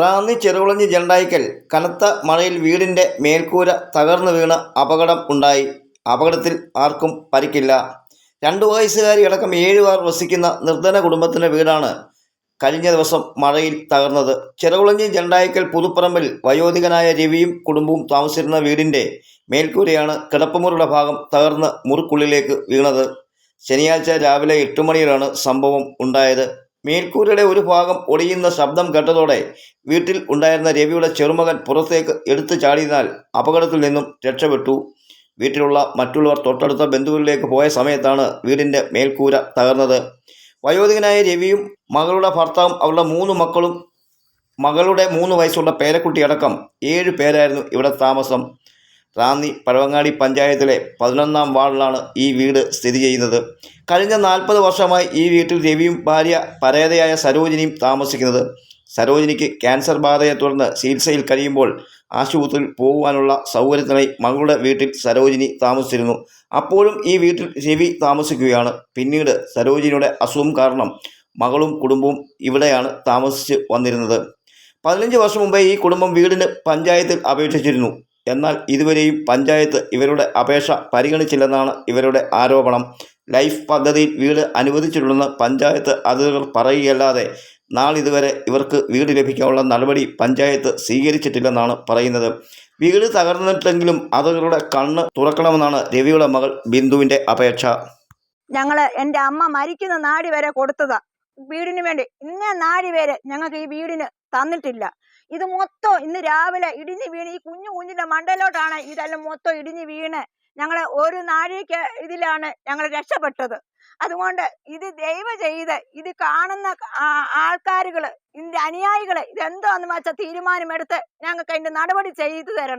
റാന്നി ചെറുകുളഞ്ഞി ജണ്ടായിക്കൽ കനത്ത മഴയിൽ വീടിന്റെ മേൽക്കൂര തകർന്നു വീണ് അപകടം ഉണ്ടായി. അപകടത്തിൽ ആർക്കും പരിക്കില്ല. രണ്ടു വയസ്സുകാരി അടക്കം ഏഴു പേർ വസിക്കുന്ന നിർധന കുടുംബത്തിന്റെ വീടാണ് കഴിഞ്ഞ ദിവസം മഴയിൽ തകർന്നത്. ചെറുകുളഞ്ഞി ജണ്ടായിക്കൽ പുതുപ്പറമ്പിൽ വയോധികനായ രവിയും കുടുംബവും താമസിച്ചിരുന്ന വീടിന്റെ മേൽക്കൂരയാണ് കിടപ്പുമുറിയുടെ ഭാഗം തകർന്ന് മുറിക്കുള്ളിലേക്ക് വീണത്. ശനിയാഴ്ച രാവിലെ എട്ട് മണിയിലാണ് സംഭവം ഉണ്ടായത്. മേൽക്കൂരയുടെ ഒരു ഭാഗം ഒടിയുന്ന ശബ്ദം കേട്ടതോടെ വീട്ടിൽ ഉണ്ടായിരുന്ന രവിയുടെ ചെറുമകൻ പുറത്തേക്ക് എടുത്തു ചാടിയതിനാൽ അപകടത്തിൽ നിന്നും രക്ഷപ്പെട്ടു. വീട്ടിലുള്ള മറ്റുള്ളവർ തൊട്ടടുത്ത ബന്ധുവിലേക്ക് പോയ സമയത്താണ് വീടിന്റെ മേൽക്കൂര തകർന്നത്. വയോധികനായ രവിയും മകളുടെ ഭർത്താവും അവരുടെ മൂന്ന് മക്കളും മകളുടെ മൂന്ന് വയസ്സുള്ള പേരക്കുട്ടിയടക്കം ഏഴ് പേരായിരുന്നു ഇവിടെ താമസം. റാന്നി പഴവങ്ങാടി പഞ്ചായത്തിലെ പതിനൊന്നാം വാർഡിലാണ് ഈ വീട് സ്ഥിതി ചെയ്യുന്നത്. കഴിഞ്ഞ നാൽപ്പത് വർഷമായി ഈ വീട്ടിൽ രവിയും ഭാര്യ പരേതയായ സരോജിനിയും താമസിക്കുന്നത്. സരോജിനിക്ക് ക്യാൻസർ ബാധയെ തുടർന്ന് ചികിത്സയിൽ കഴിയുമ്പോൾ ആശുപത്രിയിൽ പോകുവാനുള്ള സൗകര്യത്തിനായി മകളുടെ വീട്ടിൽ സരോജിനി താമസിച്ചിരുന്നു. അപ്പോഴും ഈ വീട്ടിൽ രവി താമസിക്കുകയാണ്. പിന്നീട് സരോജിനിയുടെ അസുഖം കാരണം മകളും കുടുംബവും ഇവിടെയാണ് താമസിച്ച് വന്നിരുന്നത്. പതിനഞ്ച് വർഷം മുമ്പേ ഈ കുടുംബം വീടിന് പഞ്ചായത്തിൽ അപേക്ഷിച്ചിരുന്നു. എന്നാൽ ഇതുവരെയും പഞ്ചായത്ത് ഇവരുടെ അപേക്ഷ പരിഗണിച്ചില്ലെന്നാണ് ഇവരുടെ ആരോപണം. ലൈഫ് പദ്ധതിയിൽ വീട് അനുവദിച്ചിട്ടുണ്ടെന്ന് പഞ്ചായത്ത് അധികൃതർ പറയുകയല്ലാതെ നാളിതുവരെ ഇവർക്ക് വീട് ലഭിക്കാനുള്ള നടപടി പഞ്ചായത്ത് സ്വീകരിച്ചിട്ടില്ലെന്നാണ് പറയുന്നത്. വീട് തകർന്നിട്ടെങ്കിലും അധികൃതരുടെ കണ്ണ് തുറക്കണമെന്നാണ് രവിയുടെ മകൾ ബിന്ദുവിന്റെ അപേക്ഷ. ഞങ്ങൾ എന്റെ അമ്മ മരിക്കുന്ന നാടി വരെ കൊടുത്തതാ. വീടിന് വേണ്ടി. ഇന്ന നാല് വരെ ഞങ്ങൾക്ക് ഈ വീടിന് തന്നിട്ടില്ല. ഇത് മൊത്തം ഇന്ന് രാവിലെ ഇടിഞ്ഞു വീണ് ഈ കുഞ്ഞു കുഞ്ഞിന്റെ മണ്ടയിലോട്ടാണ് ഇതെല്ലാം മൊത്തം ഇടിഞ്ഞു വീണ് ഞങ്ങളെ ഒരു നാഴിക ഇതിലാണ് ഞങ്ങൾ രക്ഷപ്പെട്ടത്. അതുകൊണ്ട് ഇത് ദയവ് ചെയ്ത് ഇത് കാണുന്ന ആൾക്കാരുകൾ ഇതിന്റെ അനുയായികൾ ഇതെന്താന്ന് വെച്ചാൽ തീരുമാനമെടുത്ത് ഞങ്ങൾക്ക് അതിന്റെ നടപടി ചെയ്തു തരണം.